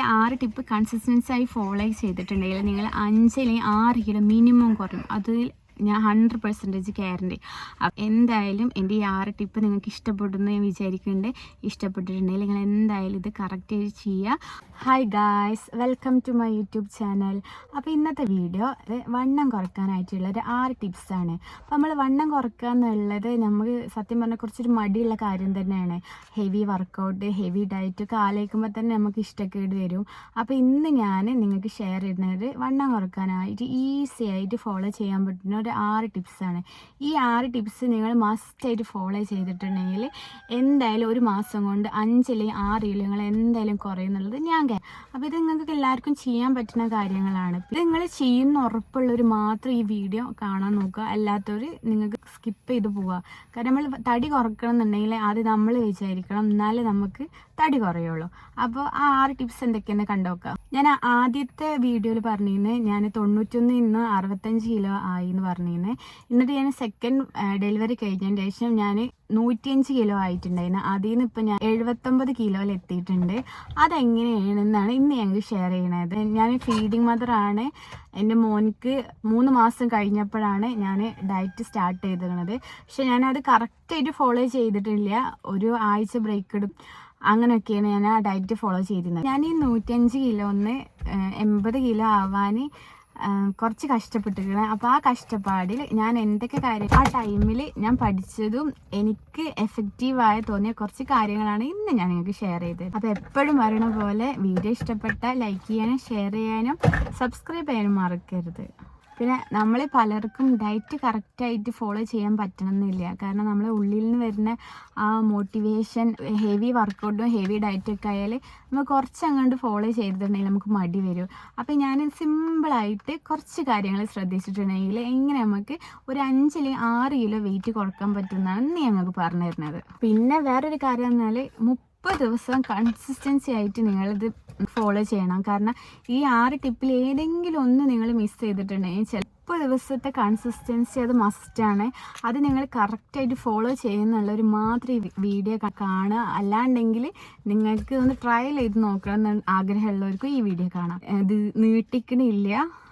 ആറ് tip consistency ആയി follow ചെയ്തിട്ടുണ്ടെങ്കിൽ നിങ്ങൾ അഞ്ച് അല്ലെങ്കിൽ ആറ് കിലോ മിനിമം കുറയും. അത് ഞാൻ ഹൺഡ്രഡ് പെർസെന്റേജ് ഗ്യാരണ്ടി എന്തായാലും എന്റെ ഈ ആറ് ടിപ്പ് നിങ്ങൾക്ക് ഇഷ്ടപ്പെടുന്നു ഞാൻ വിചാരിക്കുന്നുണ്ട്. ഇഷ്ടപ്പെട്ടിട്ടുണ്ടെങ്കിൽ നിങ്ങൾ എന്തായാലും ഇത് കറക്റ്റ് ചെയ്യുക. Hi guys welcome to my YouTube channel അപ്പോൾ ഇന്നത്തെ വീഡിയോ വണ്ണം കുറക്കാനായിട്ടുള്ള ഒരു ആറ് ടിപ്സാണ് അപ്പോൾ നമ്മൾ വണ്ണം കുറക്കുക എന്നുള്ളത് നമുക്ക് സത്യം പറഞ്ഞാൽ കുറച്ചൊരു മടിയുള്ള കാര്യം തന്നെയാണ്. ഹെവി വർക്കൗട്ട് ഹെവി ഡയറ്റ് ഒക്കെ ആലോചിക്കുമ്പോൾ തന്നെ നമുക്ക് ഇഷ്ടക്കേട് വരും. അപ്പോൾ ഇന്ന് ഞാൻ നിങ്ങൾക്ക് ഷെയർ ചെയ്യുന്നത് വണ്ണം കുറക്കാനായിട്ട് ഈസി ആയിട്ട് ഫോളോ ചെയ്യാൻ പറ്റുന്ന ഒരു ആറ് ടിപ്സാണ് ഈ ആറ് ടിപ്സ് നിങ്ങൾ മസ്റ്റായിട്ട് ഫോളോ ചെയ്തിട്ടുണ്ടെങ്കിൽ എന്തായാലും ഒരു മാസം കൊണ്ട് അഞ്ചല്ലെങ്കിൽ ആറ് കിലോ നിങ്ങൾ എന്തായാലും കുറയുന്നുള്ളത് ഞാൻ കേ അപ്പോൾ ഇത് നിങ്ങൾക്ക് എല്ലാവർക്കും ചെയ്യാൻ പറ്റുന്ന കാര്യങ്ങളാണ്. ഇത് നിങ്ങൾ ചെയ്യുന്ന ഉറപ്പുള്ളവർ മാത്രം ഈ വീഡിയോ കാണാൻ നോക്കുക. അല്ലാത്തവർ നിങ്ങൾക്ക് സ്കിപ്പ് ചെയ്ത് പോവുക. കാരണം നമ്മൾ തടി കുറക്കണം എന്നുണ്ടെങ്കിൽ ആദ്യം നമ്മൾ വിചാരിക്കണം. എന്നാലേ നമുക്ക് തടി കുറയുള്ളൂ. അപ്പോൾ ആ ആറ് ടിപ്സ് എന്തൊക്കെയെന്ന് കണ്ടുനോക്കാം ഞാൻ ആദ്യത്തെ വീഡിയോയിൽ പറഞ്ഞിരുന്നത് ഞാൻ തൊണ്ണൂറ്റൊന്ന് ഇന്ന് അറുപത്തഞ്ച് കിലോ ആയി എന്ന് പറഞ്ഞിരുന്നത് എന്നിട്ട് ഞാൻ സെക്കൻഡ് ഡെലിവറി കഴിഞ്ഞതിന് ശേഷം ഞാൻ നൂറ്റിയഞ്ച് കിലോ ആയിട്ടുണ്ടായിരുന്നു. അതിൽ നിന്ന് ഇപ്പം ഞാൻ എഴുപത്തൊമ്പത് കിലോയിൽ എത്തിയിട്ടുണ്ട്. അതെങ്ങനെയാണെന്നാണ് ഇന്ന് ഞങ്ങൾക്ക് ഷെയർ ചെയ്യണത്. ഞാൻ ഫീഡിങ് മദറാണ് എന്റെ മോനിക്ക് മൂന്ന് മാസം കഴിഞ്ഞപ്പോഴാണ് ഞാൻ ഡയറ്റ് സ്റ്റാർട്ട് ചെയ്തിരുന്നത്. പക്ഷെ ഞാനത് കറക്റ്റായിട്ട് ഫോളോ ചെയ്തിട്ടില്ല. ഒരു ആഴ്ച ബ്രേക്ക് എടുക്കും അങ്ങനെയൊക്കെയാണ് ഞാൻ ആ ഡയറ്റ് ഫോളോ ചെയ്തിരുന്നത്. ഞാൻ ഈ നൂറ്റഞ്ച് കിലോ ഒന്ന് എൺപത് കിലോ ആവാൻ കുറച്ച് കഷ്ടപ്പെട്ടിരിക്കണം. അപ്പോൾ ആ കഷ്ടപ്പാടിൽ ഞാൻ എന്തൊക്കെ കാര്യം ആ ടൈമിൽ ഞാൻ പഠിച്ചതും എനിക്ക് എഫക്റ്റീവായി തോന്നിയ കുറച്ച് കാര്യങ്ങളാണ് ഇന്ന് ഞാൻ നിങ്ങൾക്ക് ഷെയർ ചെയ്തത്. അപ്പോൾ എപ്പോഴും പറയണ പോലെ വീഡിയോ ഇഷ്ടപ്പെട്ട ലൈക്ക് ചെയ്യാനും ഷെയർ ചെയ്യാനും സബ്സ്ക്രൈബ് ചെയ്യാനും മറക്കരുത്. പിന്നെ നമ്മൾ പലർക്കും ഡയറ്റ് കറക്റ്റായിട്ട് ഫോളോ ചെയ്യാൻ പറ്റണമെന്നില്ല കാരണം നമ്മളെ ഉള്ളിൽ നിന്ന് വരുന്ന ആ മോട്ടിവേഷൻ ഹെവി വർക്കൗട്ടും ഹെവി ഡയറ്റൊക്കെ ആയാൽ നമ്മൾ കുറച്ച് അങ്ങോട്ട് ഫോളോ ചെയ്തിട്ടുണ്ടെങ്കിൽ നമുക്ക് മടി വരും. അപ്പോൾ ഞാൻ സിമ്പിളായിട്ട് കുറച്ച് കാര്യങ്ങൾ ശ്രദ്ധിച്ചിട്ടുണ്ടെങ്കിൽ എങ്ങനെ നമുക്ക് ഒരു അഞ്ചിൽ ആറ് കിലോ വെയിറ്റ് കുറയ്ക്കാൻ പറ്റുന്നതാണ് നീ ഞങ്ങൾക്ക് പറഞ്ഞു തരുന്നത്. പിന്നെ വേറൊരു കാര്യം എന്നാൽ മുപ്പത് ദിവസം കൺസിസ്റ്റൻസി ആയിട്ട് നിങ്ങളിത് ഫോളോ ചെയ്യണം. കാരണം ഈ ആറ് ടിപ്പിൽ ഏതെങ്കിലും ഒന്ന് നിങ്ങൾ മിസ് ചെയ്തിട്ടുണ്ടെങ്കിൽ ചിലപ്പോൾ ദിവസത്തെ കൺസിസ്റ്റൻസി അത് മസ്റ്റാണ് അത് നിങ്ങൾ കറക്റ്റായിട്ട് ഫോളോ ചെയ്യുന്നുള്ളവർ മാത്രം ഈ വീഡിയോ കാണുക. അല്ലാണ്ടെങ്കിൽ നിങ്ങൾക്ക് ഒന്ന് ട്രയൽ ചെയ്ത് നോക്കണം എന്ന് ആഗ്രഹമുള്ളവർക്കും ഈ വീഡിയോ കാണാം. ഇത് നീട്ടിക്കണില്ല.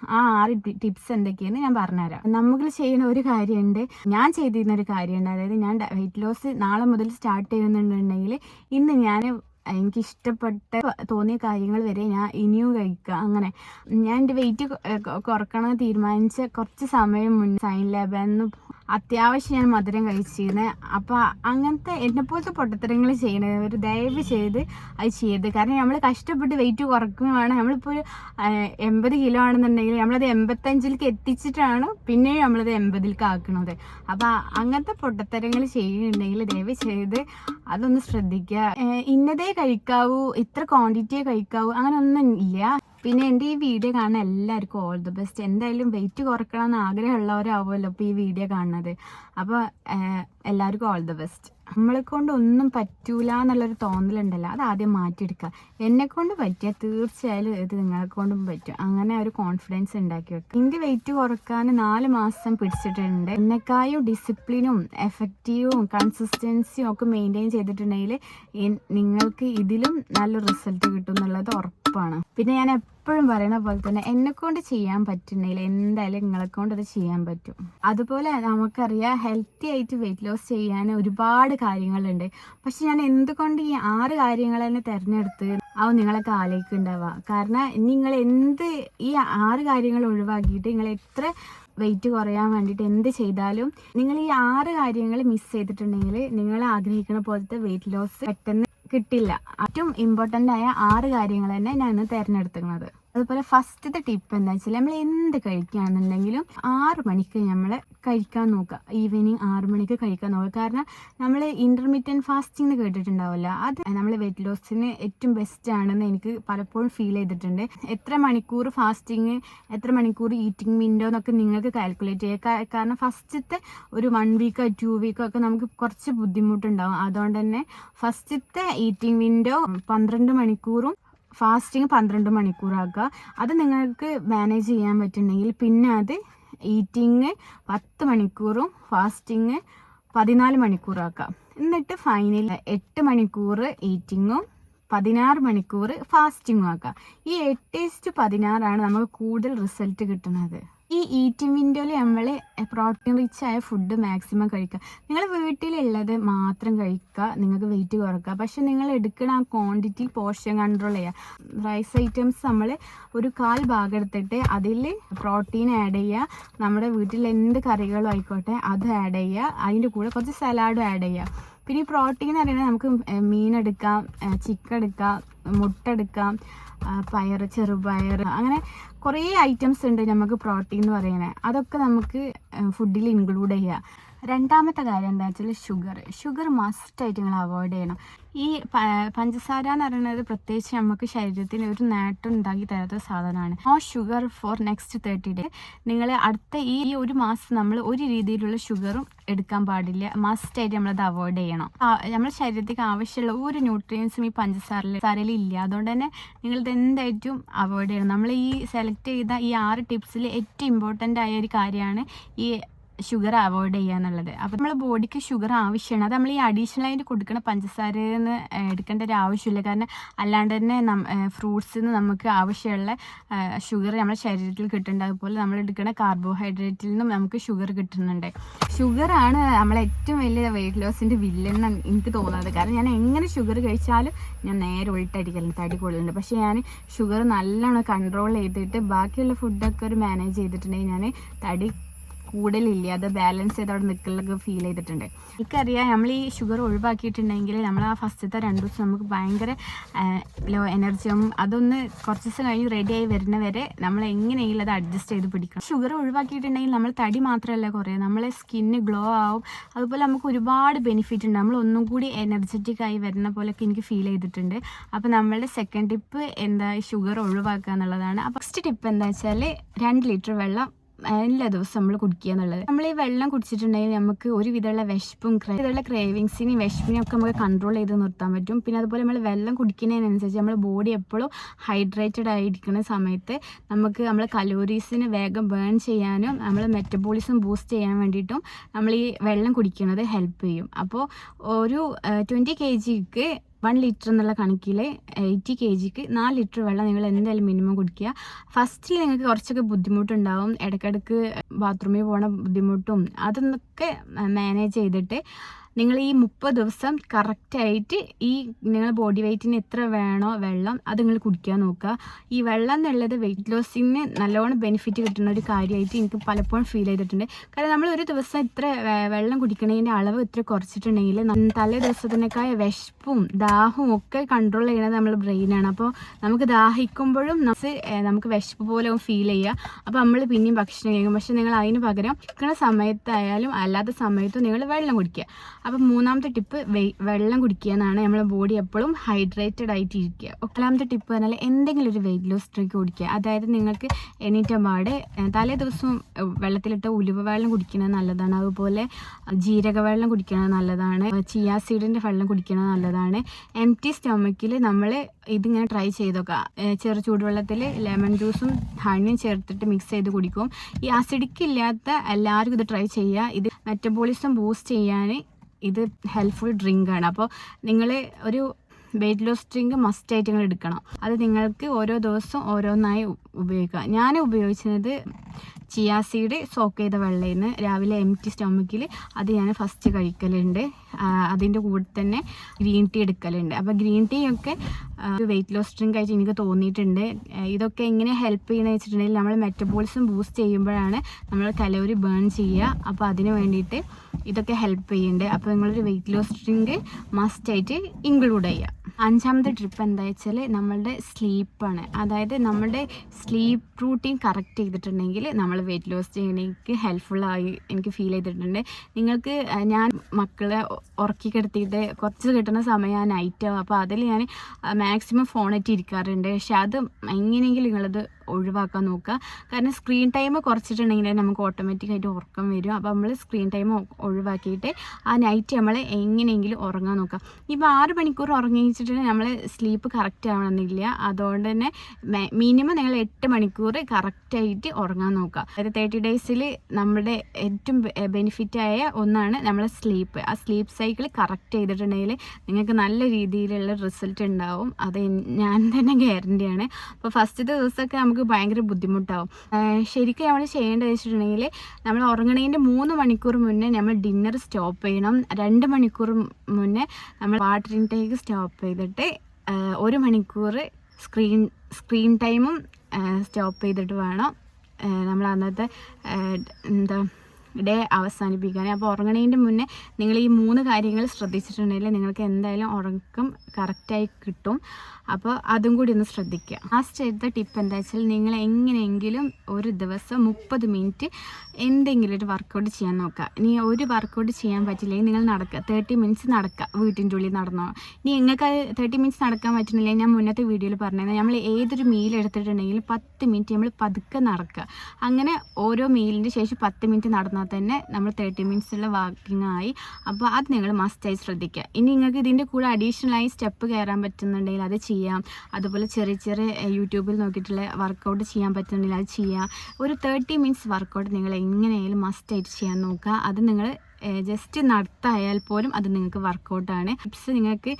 ആ ആറ് ടിപ്സ് എന്തൊക്കെയാണ് ഞാൻ പറഞ്ഞുതരാം. നമുക്ക് ചെയ്യുന്ന ഒരു കാര്യമുണ്ട്. ഞാൻ ചെയ്തിരുന്ന ഒരു കാര്യമുണ്ട്. അതായത് ഞാൻ വെയിറ്റ് ലോസ് നാളെ മുതൽ സ്റ്റാർട്ട് ചെയ്യുന്നുണ്ടെങ്കിൽ ഇന്ന് ഞാൻ എനിക്ക് ഇഷ്ടപ്പെട്ട തോന്നിയ കാര്യങ്ങൾ വരെ ഞാൻ ഇനിയും കഴിക്കുക. അങ്ങനെ ഞാൻ എന്റെ വെയിറ്റ് കുറക്കണമെന്ന് തീരുമാനിച്ച കുറച്ച് സമയം മുന്നേ സൈൻ ലാബെന്ന് അത്യാവശ്യം ഞാൻ മധുരം കഴിച്ചിരുന്നത് അപ്പോൾ അങ്ങനത്തെ എന്നെപ്പോലത്തെ പൊട്ടത്തരങ്ങൾ ചെയ്യണത് ഒരു ദയവ് ചെയ്ത് അത് ചെയ്ത് കാരണം നമ്മൾ കഷ്ടപ്പെട്ട് വെയിറ്റ് കുറക്കുമ്പോഴാണ് നമ്മളിപ്പോൾ ഒരു എൺപത് കിലോ ആണെന്നുണ്ടെങ്കിൽ നമ്മളത് എൺപത്തഞ്ചിലേക്ക് എത്തിച്ചിട്ടാണ് പിന്നെയും നമ്മളത് എൺപതിലേക്ക് ആക്കുന്നത് അപ്പോൾ അങ്ങനത്തെ പൊട്ടത്തരങ്ങൾ ചെയ്യുന്നുണ്ടെങ്കിൽ ദയവ് ചെയ്ത് അതൊന്ന് ശ്രദ്ധിക്കുക ഇന്നതേ കഴിക്കാവൂ ഇത്ര ക്വാണ്ടിറ്റിയെ കഴിക്കാവൂ അങ്ങനെ ഒന്നും ഇല്ല. പിന്നെ എന്റെ ഈ വീഡിയോ കാണുന്ന എല്ലാവർക്കും ഓൾ ദി ബെസ്റ്റ് എന്തായാലും വെയിറ്റ് കുറക്കണം എന്ന് ആഗ്രഹമുള്ളവരാവുമല്ലോ ഇപ്പോൾ ഈ വീഡിയോ കാണുന്നത്. അപ്പോൾ എല്ലാവർക്കും ഓൾ ദി ബെസ്റ്റ് നമ്മളെ കൊണ്ട് ഒന്നും പറ്റൂല എന്നുള്ളൊരു തോന്നലുണ്ടല്ലോ. അത് ആദ്യം മാറ്റിയെടുക്കുക. എന്നെ കൊണ്ട് പറ്റിയ തീർച്ചയായും ഇത് നിങ്ങളെ കൊണ്ടും പറ്റും. അങ്ങനെ ഒരു കോൺഫിഡൻസ് ഉണ്ടാക്കി വെക്കുക. എന്റെ വെയിറ്റ് കുറയ്ക്കാൻ നാല് മാസം പിടിച്ചിട്ടുണ്ട്. എന്നെക്കായും ഡിസിപ്ലിനും എഫക്റ്റീവും കൺസിസ്റ്റൻസിയും ഒക്കെ മെയിന്റെയിൻ ചെയ്തിട്ടുണ്ടെങ്കിൽ നിങ്ങൾക്ക് ഇതിലും നല്ല റിസൾട്ട് കിട്ടും എന്നുള്ളത് ഉറപ്പാണ്. പിന്നെ ഞാൻ എപ്പോഴും പറയുന്ന പോലെ തന്നെ എന്നെ കൊണ്ട് ചെയ്യാൻ പറ്റുന്നില്ല. എന്തായാലും നിങ്ങളെ കൊണ്ട് അത് ചെയ്യാൻ പറ്റും. അതുപോലെ നമുക്കറിയാം ഹെൽത്തി ആയിട്ട് വെയിറ്റ് ലോസ് ചെയ്യാൻ ഒരുപാട് കാര്യങ്ങളുണ്ട്. പക്ഷെ ഞാൻ എന്തുകൊണ്ട് ഈ ആറ് കാര്യങ്ങൾ തന്നെ തിരഞ്ഞെടുത്ത് അത് നിങ്ങളൊക്കെ ആലോചിക്കുന്നുണ്ടാവുക? കാരണം നിങ്ങൾ എന്ത് ഈ ആറ് കാര്യങ്ങൾ ഒഴിവാക്കിയിട്ട് നിങ്ങൾ എത്ര വെയിറ്റ് കുറയാൻ വേണ്ടിയിട്ട് എന്ത് ചെയ്താലും നിങ്ങൾ ഈ ആറ് കാര്യങ്ങൾ മിസ് ചെയ്തിട്ടുണ്ടെങ്കിൽ നിങ്ങൾ ആഗ്രഹിക്കുന്ന പോലത്തെ വെയിറ്റ് ലോസ് പെട്ടെന്ന് കിട്ടില്ല. ഏറ്റവും ഇമ്പോർട്ടന്റ് ആയ ആറ് കാര്യങ്ങൾ തന്നെ ഞാൻ ഇന്ന് തിരഞ്ഞെടുക്കുന്നത് അതുപോലെ ഫസ്റ്റത്തെ ടിപ്പ് എന്താ വെച്ചാൽ നമ്മൾ എന്ത് കഴിക്കുകയാണെന്നുണ്ടെങ്കിലും ആറ് മണിക്ക് നമ്മൾ കഴിക്കാൻ നോക്കുക. ഈവനിങ് ആറ് മണിക്ക് കഴിക്കാൻ നോക്കുക. കാരണം നമ്മൾ ഇന്റർമീഡിയൻ ഫാസ്റ്റിംഗ് കേട്ടിട്ടുണ്ടാവില്ല അത് നമ്മൾ വെയിറ്റ് ലോസിന് ഏറ്റവും ബെസ്റ്റ് ആണെന്ന് എനിക്ക് പലപ്പോഴും ഫീൽ ചെയ്തിട്ടുണ്ട്. എത്ര മണിക്കൂർ ഫാസ്റ്റിങ് എത്ര മണിക്കൂർ ഈറ്റിംഗ് വിൻഡോ എന്നൊക്കെ നിങ്ങൾക്ക് കാൽക്കുലേറ്റ് ചെയ്യുക കാരണം ഫസ്റ്റത്തെ ഒരു വൺ വീക്കോ ടു വീക്കോ ഒക്കെ നമുക്ക് കുറച്ച് ബുദ്ധിമുട്ടുണ്ടാവും. അതുകൊണ്ട് തന്നെ ഫസ്റ്റത്തെ ഈറ്റിംഗ് വിൻഡോ പന്ത്രണ്ട് മണിക്കൂറും ഫാസ്റ്റിംഗ് പന്ത്രണ്ട് മണിക്കൂറാക്കുക അത് നിങ്ങൾക്ക് മാനേജ് ചെയ്യാൻ പറ്റുന്നെങ്കിൽ പിന്നെ അത് ഈറ്റിങ് പത്ത് മണിക്കൂറും ഫാസ്റ്റിങ് പതിനാല് മണിക്കൂറാക്കാം എന്നിട്ട് ഫൈനൽ എട്ട് മണിക്കൂർ ഈറ്റിങ്ങും പതിനാറ് മണിക്കൂർ ഫാസ്റ്റിങ്ങും ആക്കുക. ഈ എട്ട് ഈസ്റ്റ് പതിനാറാണ് നമുക്ക് കൂടുതൽ റിസൾട്ട് കിട്ടുന്നത്. ഈ ഈറ്റിംഗ് വിൻഡോയിൽ നമ്മൾ പ്രോട്ടീൻ റിച്ച് ആയ ഫുഡ് മാക്സിമം കഴിക്കുക. നിങ്ങൾ വീട്ടിലുള്ളത് മാത്രം കഴിക്കുക നിങ്ങൾക്ക് വെയിറ്റ് കുറക്കുക. പക്ഷെ നിങ്ങൾ എടുക്കുന്ന ആ ക്വാണ്ടിറ്റി പോർഷൻ കൺട്രോൾ ചെയ്യുക. റൈസ് ഐറ്റംസ് നമ്മൾ ഒരു കാൽ ഭാഗം എടുത്തിട്ട് അതിൽ പ്രോട്ടീൻ ആഡ് ചെയ്യുക. നമ്മുടെ വീട്ടിൽ എന്ത് കറികളും ആയിക്കോട്ടെ അത് ആഡ് ചെയ്യുക. അതിന്റെ കൂടെ കുറച്ച് സലാഡും ആഡ് ചെയ്യുക. പിന്നെ ഈ പ്രോട്ടീൻ എന്ന് പറയുന്നത് നമുക്ക് മീൻ എടുക്കാം ചിക്കൻ എടുക്കാം മുട്ട എടുക്കാം. പയർ ചെറുപയർ അങ്ങനെ കുറേ ഐറ്റംസ് ഉണ്ട് നമുക്ക് പ്രോട്ടീൻ എന്ന് പറയുന്നത്. അതൊക്കെ നമുക്ക് ഫുഡിൽ ഇൻക്ലൂഡ് ചെയ്യുക രണ്ടാമത്തെ കാര്യം എന്താ വെച്ചാൽ ഷുഗർ ഷുഗർ മസ്റ്റായിട്ട് നിങ്ങൾ അവോയ്ഡ് ചെയ്യണം. ഈ പഞ്ചസാര എന്ന് പറയുന്നത് പ്രത്യേകിച്ച് നമുക്ക് ശരീരത്തിന് ഒരു നേട്ടം ഉണ്ടാക്കി തരാത്ത സാധനമാണ്. No sugar for next thirty day നിങ്ങൾ അടുത്ത ഈ ഒരു മാസം നമ്മൾ ഒരു രീതിയിലുള്ള ഷുഗറും എടുക്കാൻ പാടില്ല. മസ്റ്റായിട്ട് നമ്മളത് അവോയ്ഡ് ചെയ്യണം. നമ്മുടെ ശരീരത്തിക്ക് ആവശ്യമുള്ള ഒരു ന്യൂട്രിയൻസും ഈ പഞ്ചസാരയിൽ സാരയിൽ ഇല്ല. അതുകൊണ്ട് തന്നെ നിങ്ങൾ ഇത് എന്തായിട്ടും അവോയ്ഡ് ചെയ്യണം. നമ്മൾ ഈ സെലക്ട് ചെയ്ത ഈ ആറ് ടിപ്സിൽ ഏറ്റവും ഇമ്പോർട്ടന്റ് ആയ ഒരു കാര്യമാണ് ഈ ഷുഗർ അവോയ്ഡ് ചെയ്യുക എന്നുള്ളത് അപ്പോൾ നമ്മളെ ബോഡിക്ക് ഷുഗർ ആവശ്യമാണ് അത് നമ്മൾ ഈ അഡീഷണൽ ആയിട്ട് കൊടുക്കുന്ന പഞ്ചസാരയിൽ നിന്ന് എടുക്കേണ്ട ഒരു ആവശ്യമില്ല. കാരണം അല്ലാണ്ട് തന്നെ ഫ്രൂട്ട്സിൽ നിന്ന് നമുക്ക് ആവശ്യമുള്ള ഷുഗർ നമ്മുടെ ശരീരത്തിൽ കിട്ടുന്നുണ്ട് അതുപോലെ നമ്മൾ എടുക്കുന്ന കാർബോഹൈഡ്രേറ്റിൽ നിന്നും നമുക്ക് ഷുഗർ കിട്ടുന്നുണ്ട്. ഷുഗറാണ് നമ്മളെ ഏറ്റവും വലിയ വെയിറ്റ് ലോസിന്റെ വില്ലെന്ന് എനിക്ക് തോന്നുന്നത് കാരണം ഞാൻ എങ്ങനെ ഷുഗർ കഴിച്ചാലും ഞാൻ നേരെ ഉൾട്ടടിക്കലുണ്ട് തടി കൊള്ളുന്നുണ്ട് പക്ഷേ ഞാൻ ഷുഗർ നല്ലോണം കൺട്രോൾ ചെയ്തിട്ട് ബാക്കിയുള്ള ഫുഡൊക്കെ ഒരു മാനേജ് ചെയ്തിട്ടുണ്ടെങ്കിൽ ഞാൻ തടി കൂടുതലില്ല അത് ബാലൻസ് ചെയ്ത് അവിടെ നിൽക്കലൊക്കെ ഫീൽ ചെയ്തിട്ടുണ്ട്. എനിക്കറിയാം നമ്മൾ ഈ ഷുഗർ ഒഴിവാക്കിയിട്ടുണ്ടെങ്കിൽ നമ്മൾ ആ ഫസ്റ്റത്തെ രണ്ട് ദിവസം നമുക്ക് ഭയങ്കര ലോ എനർജിയും അതൊന്ന് കുറച്ച് ദിവസം കഴിഞ്ഞ് റെഡി ആയി വരുന്ന വരെ നമ്മൾ എങ്ങനെയെങ്കിലും അത് അഡ്ജസ്റ്റ് ചെയ്ത് പിടിക്കണം. ഷുഗർ ഒഴിവാക്കിയിട്ടുണ്ടെങ്കിൽ നമ്മൾ തടി മാത്രമല്ല കുറയുക. നമ്മളെ സ്കിന്ന് ഗ്ലോ ആവും. അതുപോലെ നമുക്ക് ഒരുപാട് ബെനിഫിറ്റ് ഉണ്ട്. നമ്മൾ ഒന്നും കൂടി എനർജറ്റിക് ആയി വരുന്ന പോലെയൊക്കെ എനിക്ക് ഫീൽ ചെയ്തിട്ടുണ്ട്. അപ്പോൾ നമ്മളുടെ സെക്കൻഡ് ടിപ്പ് എന്താ? ഷുഗർ ഒഴിവാക്കുക എന്നുള്ളതാണ്. അപ്പോൾ ഫസ്റ്റ് ടിപ്പ് എന്താ വെച്ചാൽ രണ്ട് ലിറ്റർ വെള്ളം എല്ലാ ദിവസവും നമ്മൾ കുടിക്കുക എന്നുള്ളത്. നമ്മൾ ഈ വെള്ളം കുടിച്ചിട്ടുണ്ടെങ്കിൽ നമുക്ക് ഒരു വിധമുള്ള വിശപ്പും ഇതുള്ള ക്രേവിങ്സിനെയും വിശപ്പിനെയും ഒക്കെ നമുക്ക് കൺട്രോൾ ചെയ്ത് നിർത്താൻ പറ്റും. പിന്നെ അതുപോലെ നമ്മൾ വെള്ളം കുടിക്കുന്നതിനനുസരിച്ച് നമ്മുടെ ബോഡി എപ്പോഴും ഹൈഡ്രേറ്റഡ് ആയിരിക്കുന്ന സമയത്ത് നമുക്ക് നമ്മൾ കലോറീസിന് വേഗം ബേൺ ചെയ്യാനും നമ്മൾ മെറ്റബോളിസം ബൂസ്റ്റ് ചെയ്യാൻ വേണ്ടിയിട്ടും നമ്മൾ ഈ വെള്ളം കുടിക്കുന്നത് ഹെൽപ്പ് ചെയ്യും. അപ്പോൾ ഒരു ട്വന്റി കെ ജിക്ക് വൺ ലിറ്റർ എന്നുള്ള കണക്കിൽ എയ്റ്റി കെ ജിക്ക് നാല് ലിറ്റർ വെള്ളം നിങ്ങൾ എന്തായാലും മിനിമം കുടിക്കുക. ഫസ്റ്റിൽ നിങ്ങൾക്ക് കുറച്ചൊക്കെ ബുദ്ധിമുട്ടുണ്ടാവും. ഇടയ്ക്കിടയ്ക്ക് ബാത്റൂമിൽ പോകണ ബുദ്ധിമുട്ടും അതൊന്നൊക്കെ മാനേജ് ചെയ്തിട്ട് നിങ്ങൾ ഈ മുപ്പത് ദിവസം കറക്റ്റായിട്ട് ഈ നിങ്ങൾ ബോഡി വെയ്റ്റിന് എത്ര വേണോ വെള്ളം അത് നിങ്ങൾ കുടിക്കാൻ നോക്കുക. ഈ വെള്ളം എന്നുള്ളത് വെയിറ്റ് ലോസിന് നല്ലോണം ബെനിഫിറ്റ് കിട്ടുന്ന ഒരു കാര്യമായിട്ട് എനിക്ക് പലപ്പോഴും ഫീൽ ചെയ്തിട്ടുണ്ട്. കാരണം നമ്മൾ ഒരു ദിവസം ഇത്ര വെള്ളം കുടിക്കണതിന്റെ അളവ് ഇത്ര കുറച്ചിട്ടുണ്ടെങ്കിൽ തലേ ദിവസത്തിനേക്കായ വിശപ്പും ദാഹവും ഒക്കെ കൺട്രോൾ ചെയ്യുന്നത് നമ്മൾ ബ്രെയിനാണ് അപ്പോൾ നമുക്ക് ദാഹിക്കുമ്പോഴും നമുക്ക് നമുക്ക് വിശപ്പ് പോലെ ഫീൽ ചെയ്യുക. അപ്പോൾ നമ്മൾ പിന്നെയും ഭക്ഷണം കഴിക്കും. പക്ഷെ നിങ്ങൾ അതിന് പകരം ഇരിക്കുന്ന സമയത്തായാലും അല്ലാത്ത സമയത്തും നിങ്ങൾ വെള്ളം കുടിക്കുക. അപ്പം മൂന്നാമത്തെ ടിപ്പ് വെള്ളം കുടിക്കുക എന്നാണ് നമ്മുടെ ബോഡി എപ്പോഴും ഹൈഡ്രേറ്റഡ് ആയിട്ട് ഇരിക്കുക നാലാമത്തെ ടിപ്പ് പറഞ്ഞാൽ എന്തെങ്കിലും ഒരു വെയിറ്റ് ലോസ് ഡ്രിങ്ക് കുടിക്കുക. അതായത് നിങ്ങൾക്ക് എണീറ്റ പാടെ തലേ ദിവസം വെള്ളത്തിലിട്ട് വെള്ളത്തിലിട്ട ഉലുവ വെള്ളം കുടിക്കുന്നത് നല്ലതാണ്. അതുപോലെ ജീരക വെള്ളം കുടിക്കുന്നത് നല്ലതാണ്. ചിയാ സീഡിന്റെ വെള്ളം കുടിക്കുന്നത് നല്ലതാണ്. എം ടി സ്റ്റൊമക്കിൽ നമ്മൾ ഇതിങ്ങനെ ട്രൈ ചെയ്തൊക്കെ. ചെറു ചൂടുവെള്ളത്തിൽ ലെമൺ ജ്യൂസും ഹണിയും ചേർത്തിട്ട് മിക്സ് ചെയ്ത് കുടിക്കും. ഈ അസിഡിക്ക് ഇല്ലാത്ത എല്ലാവർക്കും ഇത് ട്രൈ ചെയ്യുക ഇത് മെറ്റബോളിസം ബൂസ്റ്റ് ചെയ്യാൻ ഇത് ഹെൽപ്ഫുൾ ഡ്രിങ്ക് ആണ്. അപ്പോൾ നിങ്ങൾ ഒരു വെയിറ്റ് ലോസ് ഡ്രിങ്ക് മസ്റ്റായിട്ട് നിങ്ങൾ എടുക്കണം. അത് നിങ്ങൾക്ക് ഓരോ ദിവസവും ഓരോന്നായി ഉപയോഗിക്കുക ഉപയോഗിക്കാം. ഞാൻ ഉപയോഗിച്ചത് ചിയാ സീഡ് സോക്ക് ചെയ്ത വെള്ളയിൽ നിന്ന് രാവിലെ എം ടി സ്റ്റൊമക്കിൽ അത് ഞാൻ ഫസ്റ്റ് കഴിക്കലുണ്ട്. അതിന്റെ കൂടെ തന്നെ ഗ്രീൻ ടീ എടുക്കലുണ്ട്. അപ്പോൾ ഗ്രീൻ ടീ ഒക്കെ വെയിറ്റ് ലോസ് ഡ്രിങ്ക് ആയിട്ട് എനിക്ക് തോന്നിയിട്ടുണ്ട്. ഇതൊക്കെ എങ്ങനെ ഹെൽപ്പ് ചെയ്യണമെന്ന് വെച്ചിട്ടുണ്ടെങ്കിൽ നമ്മൾ മെറ്റബോളിസം ബൂസ്റ്റ് ചെയ്യുമ്പോഴാണ് നമ്മൾ കലോറി ബേൺ ചെയ്യുക. അപ്പോൾ അതിന് വേണ്ടിയിട്ട് ഇതൊക്കെ ഹെൽപ്പ് ചെയ്യുന്നുണ്ട്. അപ്പോൾ നിങ്ങളൊരു വെയിറ്റ് ലോസ് ഡ്രിങ്ക് മസ്റ്റായിട്ട് ഇൻക്ലൂഡ് ചെയ്യുക. അഞ്ചാമത്തെ ട്രിപ്പ് എന്താ വെച്ചാൽ നമ്മളുടെ സ്ലീപ്പാണ് അതായത് നമ്മളുടെ സ്ലീപ്പ് റൂട്ടീൻ കറക്റ്റ് ചെയ്തിട്ടുണ്ടെങ്കിൽ നമ്മൾ വെയിറ്റ് ലോസ് ചെയ്യണമെങ്കിൽ ഹെൽപ്ഫുള്ളായി എനിക്ക് ഫീൽ ചെയ്തിട്ടുണ്ട്. നിങ്ങൾക്ക് ഞാൻ മക്കളെ ഉറക്കി കിടത്തിയിട്ട് കുറച്ച് കിട്ടുന്ന സമയം നൈറ്റ് ആവും. അപ്പോൾ അതിൽ ഞാൻ മാക്സിമം ഫോണായിട്ട് ഇരിക്കാറുണ്ട് പക്ഷെ അത് എങ്ങനെയെങ്കിലും നിങ്ങളത് ഒഴിവാക്കാൻ നോക്കുക. കാരണം സ്ക്രീൻ ടൈം കുറച്ചിട്ടുണ്ടെങ്കിൽ നമുക്ക് ഓട്ടോമാറ്റിക്കായിട്ട് ഉറക്കം വരും. അപ്പോൾ നമ്മൾ സ്ക്രീൻ ടൈം ഒഴിവാക്കിയിട്ട് ആ നൈറ്റ് നമ്മൾ എങ്ങനെയെങ്കിലും ഉറങ്ങാൻ നോക്കുക. ഇപ്പോൾ ആറ് മണിക്കൂർ ഉറങ്ങിച്ചിട്ടുണ്ടെങ്കിൽ നമ്മൾ സ്ലീപ്പ് കറക്റ്റ് ആവണമെന്നില്ല. അതുകൊണ്ട് തന്നെ മിനിമം നിങ്ങൾ എട്ട് മണിക്കൂർ കറക്റ്റായിട്ട് ഉറങ്ങാൻ നോക്കുക. അതായത് തേർട്ടി ഡേയ്സിൽ നമ്മുടെ ഏറ്റവും ബെനിഫിറ്റായ ഒന്നാണ് നമ്മളെ സ്ലീപ്പ് ആ സ്ലീപ്പ് സൈക്കിൾ കറക്റ്റ് ചെയ്തിട്ടുണ്ടെങ്കിൽ നിങ്ങൾക്ക് നല്ല രീതിയിലുള്ള റിസൾട്ട് ഉണ്ടാവും. അത് ഞാൻ തന്നെ ഗ്യാരണ്ടിയാണ് അപ്പോൾ ഫസ്റ്റത്തെ ദിവസമൊക്കെ നമുക്ക് ഭയങ്കര ബുദ്ധിമുട്ടാവും. ശരിക്കും നമ്മൾ ചെയ്യേണ്ടത് വെച്ചിട്ടുണ്ടെങ്കിൽ നമ്മൾ ഉറങ്ങണേന്റെ മൂന്ന് മണിക്കൂർ മുന്നേ നമ്മൾ ഡിന്നർ സ്റ്റോപ്പ് ചെയ്യണം. രണ്ട് മണിക്കൂർ മുന്നേ നമ്മൾ വാട്ടർ ഇൻടേക്ക് സ്റ്റോപ്പ് ചെയ്തിട്ട് ഒരു മണിക്കൂർ സ്ക്രീൻ സ്ക്രീൻ ടൈമും സ്റ്റോപ്പ് ചെയ്തിട്ട് വേണം. നമ്മൾ അന്നത്തെ എന്താ ഡേ അവസാനിപ്പിക്കാൻ അപ്പോൾ ഉറങ്ങണതിന്റെ മുന്നേ നിങ്ങൾ ഈ മൂന്ന് കാര്യങ്ങൾ ശ്രദ്ധിച്ചിട്ടുണ്ടെങ്കിൽ നിങ്ങൾക്ക് എന്തായാലും ഉറക്കം കറക്റ്റായി കിട്ടും. അപ്പോൾ അതും കൂടി ഒന്ന് ശ്രദ്ധിക്കുക. ലാസ്റ്റ് എടുത്ത ടിപ്പ് എന്താ വെച്ചാൽ നിങ്ങൾ എങ്ങനെയെങ്കിലും ഒരു ദിവസം മുപ്പത് മിനിറ്റ് എന്തെങ്കിലും ഒരു വർക്കൗട്ട് ചെയ്യാൻ നോക്കുക. ഇനി ഒരു വർക്കൗട്ട് ചെയ്യാൻ പറ്റില്ലെങ്കിൽ നിങ്ങൾ നടക്കുക തേർട്ടി മിനിറ്റ്സ് നടക്കുക വീട്ടിന്റെ ഉള്ളിൽ നടന്നോ. ഇനി നിങ്ങൾക്ക് തേർട്ടി മിനിറ്റ്സ് നടക്കാൻ പറ്റുന്നില്ലെങ്കിൽ ഞാൻ മുന്നത്തെ വീഡിയോയിൽ പറഞ്ഞത് നമ്മൾ ഏതൊരു മീൽ എടുത്തിട്ടുണ്ടെങ്കിലും പത്ത് മിനിറ്റ് നമ്മൾ പതുക്കെ നടക്കുക അങ്ങനെ ഓരോ മീലിന്റെ ശേഷം പത്ത് മിനിറ്റ് നടന്നാൽ തന്നെ നമ്മൾ തേർട്ടി മിനിറ്റ്സുള്ള വാക്കിംഗ് ആയി. അപ്പോൾ അത് നിങ്ങൾ മസ്റ്റായി ശ്രദ്ധിക്കുക. ഇനി നിങ്ങൾക്ക് ഇതിന്റെ കൂടെ അഡീഷണലായി സ്റ്റെപ്പ് കയറാൻ പറ്റുന്നുണ്ടെങ്കിൽ അത് ചെയ്യാം. അതുപോലെ ചെറിയ ചെറിയ യൂട്യൂബിൽ നോക്കിയിട്ടുള്ള വർക്കൗട്ട് ചെയ്യാൻ പറ്റുന്നുണ്ടെങ്കിൽ അത് ചെയ്യാം. ഒരു തേർട്ടി മിനിറ്റ്സ് വർക്കൗട്ട് നിങ്ങൾ എങ്ങനെയായാലും മസ്റ്റായിട്ട് ചെയ്യാൻ നോക്കുക. അത് നിങ്ങൾ ജസ്റ്റ് നടത്തായാൽ പോലും അത് നിങ്ങൾക്ക് വർക്കൗട്ടാണ് ടിപ്സ് നിങ്ങൾക്ക്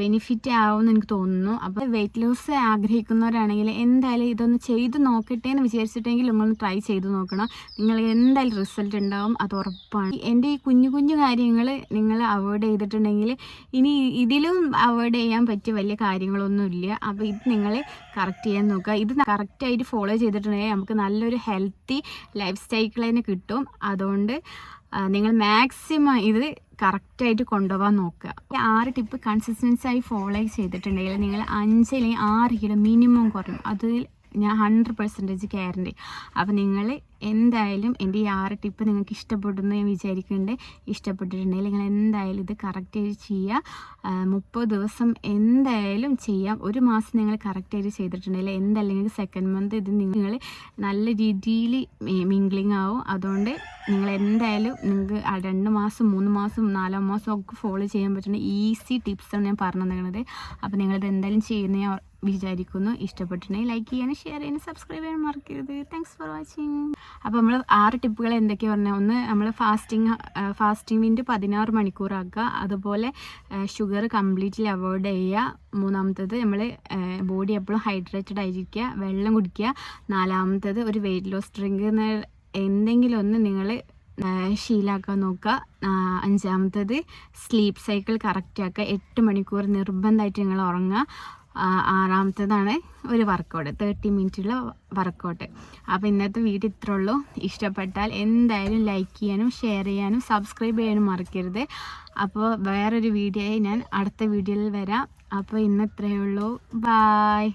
ബെനിഫിറ്റ് ആവുമെന്ന് എനിക്ക് തോന്നുന്നു. അപ്പോൾ വെയിറ്റ് ലോസ് ആഗ്രഹിക്കുന്നവരാണെങ്കിൽ എന്തായാലും ഇതൊന്ന് ചെയ്ത് നോക്കട്ടെ എന്ന് വിചാരിച്ചിട്ടെങ്കിൽ നിങ്ങളൊന്ന് ട്രൈ ചെയ്ത് നോക്കണം. നിങ്ങൾ എന്തായാലും റിസൾട്ട് ഉണ്ടാവും അത് ഉറപ്പാണ്. എന്റെ ഈ കുഞ്ഞു കുഞ്ഞു കാര്യങ്ങൾ നിങ്ങൾ അവോയ്ഡ് ചെയ്തിട്ടുണ്ടെങ്കിൽ ഇനി ഇതിലും അവോയ്ഡ് ചെയ്യാൻ പറ്റിയ വലിയ കാര്യങ്ങളൊന്നുമില്ല അപ്പോൾ ഇത് നിങ്ങൾ കറക്റ്റ് ചെയ്യാൻ നോക്കുക. ഇത് കറക്റ്റായിട്ട് ഫോളോ ചെയ്തിട്ടുണ്ടെങ്കിൽ നമുക്ക് നല്ലൊരു ഹെൽത്തി ലൈഫ് സ്റ്റൈൽ തന്നെ കിട്ടും. അതുകൊണ്ട് നിങ്ങൾ മാക്സിമം ഇത് കറക്റ്റായിട്ട് കൊണ്ടുപോകാൻ നോക്കുക. ആറ് ടിപ്പ് കൺസിസ്റ്റൻസി ആയി ഫോളോ ചെയ്തിട്ടുണ്ടെങ്കിൽ നിങ്ങൾ അഞ്ച് അല്ലെങ്കിൽ ആറ് കിലോ മിനിമം കുറയും അതിൽ ഞാൻ ഹൺഡ്രഡ് പെർസെന്റേജ് ഗ്യാരണ്ടി അപ്പോൾ നിങ്ങൾ എന്തായാലും എന്റെ ഈ ആറ് ടിപ്പ് നിങ്ങൾക്ക് ഇഷ്ടപ്പെടുന്നു ഞാൻ വിചാരിക്കുന്നുണ്ട്. ഇഷ്ടപ്പെട്ടിട്ടുണ്ടെങ്കിൽ നിങ്ങൾ എന്തായാലും ഇത് കറക്റ്റായിട്ട് ചെയ്യുക. മുപ്പത് ദിവസം എന്തായാലും ചെയ്യാം. ഒരു മാസം നിങ്ങൾ കറക്റ്റായിട്ട് ചെയ്തിട്ടുണ്ടെങ്കിൽ എന്തായാലും നിങ്ങൾക്ക് സെക്കൻഡ് മന്ത് ഇത് നിങ്ങൾ നല്ല രീതിയിൽ മിംഗ്ലിംഗ് ആവും. അതുകൊണ്ട് നിങ്ങൾ എന്തായാലും നിങ്ങൾക്ക് രണ്ട് മാസം മൂന്ന് മാസം നാലാം മാസം ഒക്കെ ഫോളോ ചെയ്യാൻ പറ്റുന്ന ഈസി ടിപ്സാണ് ഞാൻ പറഞ്ഞു തന്നത്. അപ്പോൾ നിങ്ങളിത് എന്തായാലും ചെയ്യുന്ന വിചാരിക്കുന്നു. ഇഷ്ടപ്പെട്ടിട്ടുണ്ടെങ്കിൽ ലൈക്ക് ചെയ്യാനും ഷെയർ ചെയ്യാനും സബ്സ്ക്രൈബ് ചെയ്യാനും മറക്കരുത്. താങ്ക്സ് ഫോർ വാച്ചിങ് അപ്പോൾ നമ്മൾ ആറ് ടിപ്പുകൾ എന്തൊക്കെയാണ് പറഞ്ഞാൽ ഒന്ന് നമ്മൾ ഫാസ്റ്റിംഗ് ഫാസ്റ്റിംഗ് വിൻഡ് പതിനാറ് മണിക്കൂറാക്കുക അതുപോലെ ഷുഗർ കംപ്ലീറ്റ്ലി അവോയ്ഡ് ചെയ്യുക. മൂന്നാമത്തത് നമ്മൾ ബോഡി എപ്പോഴും ഹൈഡ്രേറ്റഡ് ആയിരിക്കുക. വെള്ളം കുടിക്കുക. നാലാമത്തത് ഒരു വെയിറ്റ് ലോസ് ഡ്രിങ്ക് എന്തെങ്കിലും ഒന്ന് നിങ്ങൾ ശീലാക്കാൻ നോക്കുക. അഞ്ചാമത്തത് സ്ലീപ്പ് സൈക്കിൾ കറക്റ്റ് ആക്കുക. എട്ട് മണിക്കൂർ നിർബന്ധമായിട്ട് നിങ്ങൾ ഉറങ്ങുക. ആറാമത്തതാണ് ഒരു വർക്കൗട്ട് തേർട്ടി മിനിറ്റുള്ള വർക്കൗട്ട് അപ്പോൾ ഇന്നത്തെ വീഡിയോ ഇത്രേ ഉള്ളൂ. ഇഷ്ടപ്പെട്ടാൽ എന്തായാലും ലൈക്ക് ചെയ്യാനും ഷെയർ ചെയ്യാനും സബ്സ്ക്രൈബ് ചെയ്യാനും മറക്കരുത്. അപ്പോൾ വേറൊരു വീഡിയോയിൽ ഞാൻ അടുത്ത വീഡിയോയിൽ വരാം. അപ്പോൾ ഇന്ന് ഇത്രയേ ഉള്ളൂ. ബായ്